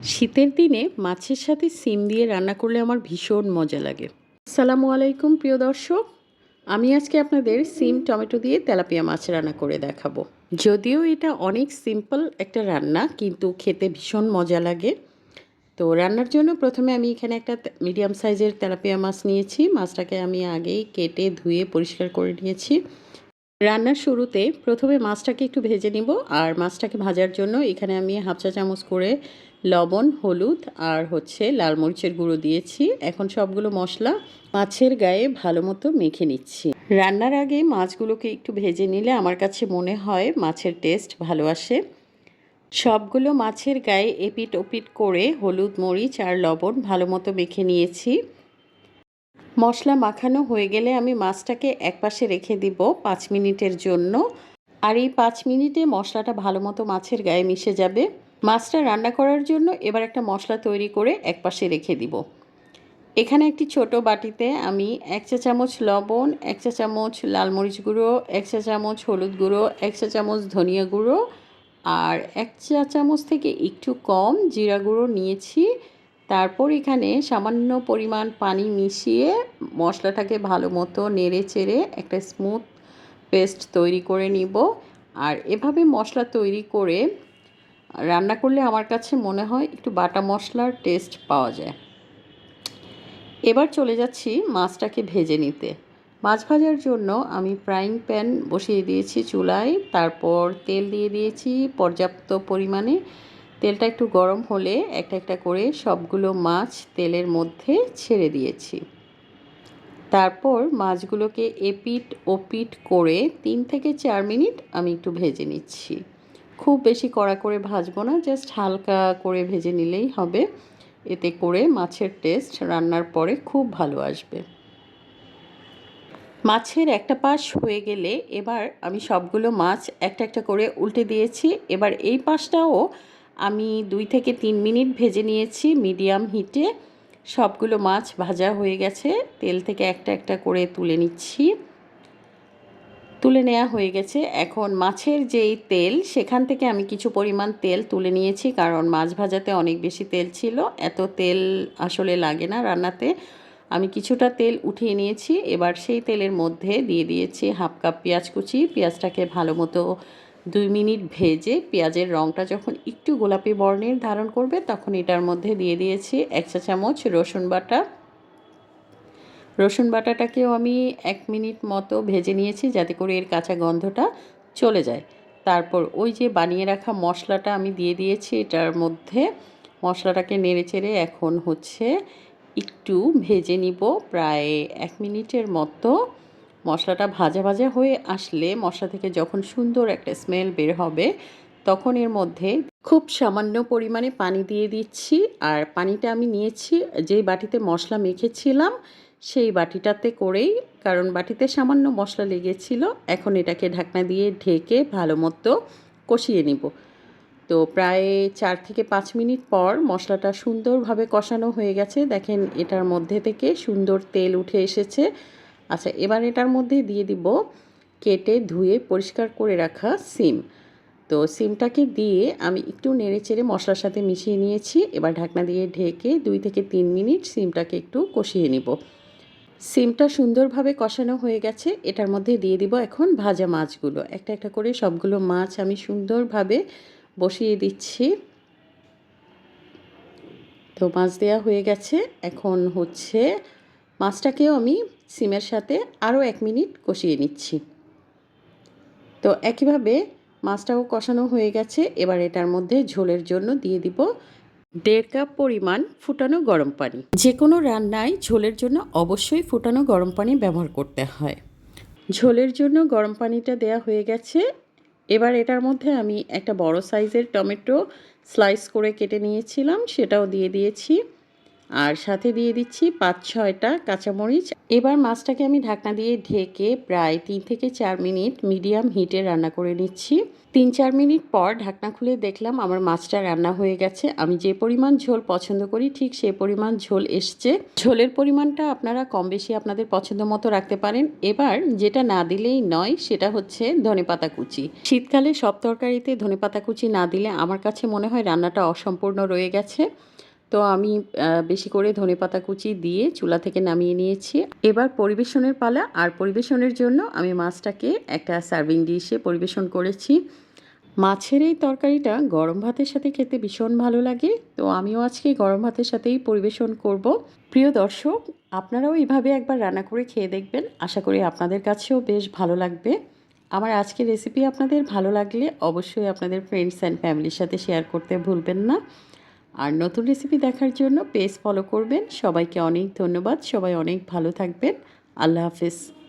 শীতের দিনে মাছের সাথে সিম দিয়ে রান্না করলে আমার ভীষণ মজা লাগে। আসসালামু আলাইকুম, প্রিয় দর্শক। আমি আজকে আপনাদের সিম, টমেটো দিয়ে তেলাপিয়া মাছ রান্না করে দেখাবো। যদিও এটা অনেক সিম্পল একটা রান্না, কিন্তু খেতে ভীষণ মজা লাগে। তো রান্নার জন্য প্রথমে আমি এখানে একটা মিডিয়াম সাইজের তেলাপিয়া মাছ নিয়েছি। মাছটাকে আমি আগেই কেটে ধুয়ে পরিষ্কার করে নিয়েছি। রান্নার শুরুতে প্রথমে মাছটাকে একটু ভেজে নিব, আর মাছটাকে ভাজার জন্য এখানে আমি হাফ চা চামচ করে লবণ, হলুদ আর হচ্ছে লাল মরিচের গুঁড়ো দিয়েছি। এখন সবগুলো মশলা মাছের গায়ে ভালো মতো মেখে নিচ্ছি। রান্নার আগে মাছগুলোকে একটু ভেজে নিলে আমার কাছে মনে হয় মাছের টেস্ট ভালো আসে। সবগুলো মাছের গায়ে এপিট ওপিট করে হলুদ, মরিচ আর লবণ ভালো মতো মেখে নিয়েছি। মশলা মাখানো হয়ে গেলে আমি মাছটাকে একপাশে রেখে দিব পাঁচ মিনিটের জন্য। আর এই পাঁচ মিনিটে মশলাটা ভালো মতো মাছের গায়ে মিশে যাবে। মাছটা রান্না করার জন্য এবার একটা মশলা তৈরি করে একপাশে রেখে দিব। এখানে একটি ছোট বাটিতে আমি এক চা চামচ লবণ, এক চা চামচ লাল মরিচ গুঁড়ো, এক চা চামচ হলুদ গুঁড়ো, এক চা চামচ ধনিয়া গুঁড়ো আর এক চা চামচ থেকে একটু কম জিরা গুঁড়ো নিয়েছি। তারপর এখানে সামান্য পরিমাণ পানি মিশিয়ে মশলাটাকে ভালো মতো নেড়ে চেড়ে একটা স্মুথ পেস্ট তৈরি করে নিব। আর এভাবে মশলা তৈরি করে রান্না করলে আমার কাছে মনে হয় একটু বাটা মশলার টেস্ট পাওয়া যায়। এবার চলে যাচ্ছি মাছটাকে ভেজে নিতে। মাছ ভাজার জন্য আমি ফ্রাইং প্যান বসিয়ে দিয়েছি চুলায়, তারপর তেল দিয়ে দিয়েছি পর্যাপ্ত পরিমাণে। তেলটা একটু গরম হলে একটা একটা করে সবগুলো মাছ তেলের মধ্যে ছেড়ে দিয়েছি। তারপর মাছগুলোকে এপিট ওপিট করে তিন থেকে চার মিনিট আমি একটু ভেজে নিচ্ছি। খুব বেশি কড়া করে ভাজবো না জাস্ট হালকা করে ভেজে নিলেই হবে। এতে করে মাছের টেস্ট রান্নার পরে খুব ভালো আসবে। মাছের একটা পাশ হয়ে গেলে এবার আমি সবগুলো মাছ একটা একটা করে উল্টে দিয়েছি। এবার এই পাশটাও আমি দুই থেকে তিন মিনিট ভেজে নিয়েছি মিডিয়াম হিটে সবগুলো মাছ ভাজা হয়ে গেছে, তেল থেকে একটা একটা করে তুলে নিচ্ছি। তুলে নেওয়া হয়ে গেছে। এখন মাছের যেই তেল, সেখান থেকে আমি কিছু পরিমাণ তেল তুলে নিয়েছি, কারণ মাছ ভাজাতে অনেক বেশি তেল ছিল। এত তেল আসলে লাগে না রান্নাতে। আমি কিছুটা তেল উঠিয়ে নিয়েছি। এবার সেই তেলের মধ্যে দিয়ে দিয়েছি হাফ কাপ পেঁয়াজ কুচি। পেঁয়াজটাকে ভালো মতো দুই মিনিট ভেজে পেঁয়াজের রঙটা যখন একটু গোলাপি বর্ণের ধারণ করবে, তখন এটার মধ্যে দিয়ে দিয়েছি এক চা চামচ রসুন বাটা। রসুন বাটাটাকেও আমি এক মিনিট মতো ভেজে নিয়েছি যাতে করে এর কাঁচা গন্ধটা চলে যায়। তারপর ওই যে বানিয়ে রাখা মশলাটা আমি দিয়ে দিয়েছি, এটার মধ্যে মশলাটাকে নেড়ে চেড়ে এখন হচ্ছে একটু ভেজে নিব। প্রায় এক মিনিটের মতো মশলাটা ভাজা ভাজা হয়ে আসলে মশলা থেকে যখন সুন্দর একটা স্মেল বের হবে, তখন এর মধ্যে খুব সামান্য পরিমাণে পানি দিয়ে দিচ্ছি। আর পানিটা আমি নিয়েছি, যেই বাটিতে মশলা মেখেছিলাম সেই বাটিটাতে করেই, কারণ বাটিতে সামান্য মশলা লেগেছিল, এখন এটাকে ঢাকনা দিয়ে ঢেকে ভালো মতো কষিয়ে নিব। তো প্রায় চার থেকে পাঁচ মিনিট পর মশলাটা সুন্দরভাবে কষানো হয়ে গেছে। দেখেন, এটার মধ্যে থেকে সুন্দর তেল উঠে এসেছে। আচ্ছা এবার এটার মধ্যে দিয়ে দিব কেটে ধুয়ে পরিষ্কার করে রাখা সিম। তো সিমটাকে দিয়ে আমি একটু নেড়ে চেড়ে মশলার সাথে মিশিয়ে নিয়েছি। এবার ঢাকনা দিয়ে ঢেকে দুই থেকে তিন মিনিট সিমটাকে একটু কষিয়ে নিব। সিমটা সুন্দরভাবে কষানো হয়ে গেছে। এটার মধ্যে দিয়ে দিব এখন ভাজা মাছগুলো। একটা একটা করে সবগুলো মাছ আমি সুন্দরভাবে বসিয়ে দিচ্ছি। তো মাছ দেওয়া হয়ে গেছে। এখন হচ্ছে মাছটাকেও আমি সিমের সাথে আরও এক মিনিট কষিয়ে নিচ্ছি। তো একইভাবে মাছটাও কষানো হয়ে গেছে। এবার এটার মধ্যে ঝোলের জন্য দিয়ে দিব দেড় কাপ পরিমাণ ফুটানো গরম পানি। যে কোনো রান্নায় ঝোলের জন্য অবশ্যই ফুটানো গরম পানি ব্যবহার করতে হয়। ঝোলের জন্য গরম পানিটা দেয়া হয়ে গেছে। এবার এটার মধ্যে আমি একটা বড় সাইজের টমেটো স্লাইস করে কেটে নিয়েছিলাম, সেটাও দিয়ে দিয়েছি। আর সাথে দিয়ে দিচ্ছি পাঁচ ছয়টা কাঁচামরিচ। এবার মাছটাকে আমি ঢাকনা দিয়ে ঢেকে প্রায় তিন থেকে চার মিনিট মিডিয়াম হিটে রান্না করে নিচ্ছি। তিন চার মিনিট পর ঢাকনা খুলে দেখলাম আমার মাছটা রান্না হয়ে গেছে। আমি যে পরিমাণ ঝোল পছন্দ করি ঠিক সেই পরিমাণ ঝোল এসছে। ঝোলের পরিমাণটা আপনারা কম বেশি আপনাদের পছন্দ মতো রাখতে পারেন। এবার যেটা না দিলেই নয় সেটা হচ্ছে ধনেপাতা কুচি। শীতকালে সব তরকারিতে ধনেপাতা কুচি না দিলে আমার কাছে মনে হয় রান্নাটা অসম্পূর্ণ রয়ে গেছে। তো আমি বেশি করে ধনেপাতা কুচি দিয়ে চুলা থেকে নামিয়ে নিয়েছি। এবার পরিবেশনের পালা, আর পরিবেশনের জন্য আমি মাছটাকে একটা সার্ভিং ডিশে পরিবেশন করেছি। মাছের এই তরকারিটা গরম ভাতের সাথে খেতে ভীষণ ভালো লাগে, তো আমিও আজকে গরম ভাতের সাথেই পরিবেশন করব। প্রিয় দর্শক, আপনারাও এইভাবে একবার রান্না করে খেয়ে দেখবেন। আশা করি আপনাদের কাছেও বেশ ভালো লাগবে। আমার আজকের রেসিপি আপনাদের ভালো লাগলে অবশ্যই আপনাদের ফ্রেন্ডস অ্যান্ড ফ্যামিলির সাথে শেয়ার করতে ভুলবেন না। আর নতুন রেসিপি দেখার জন্য পেজ ফলো করবেন। সবাইকে অনেক ধন্যবাদ। সবাই অনেক ভালো থাকবেন। আল্লাহ হাফিজ।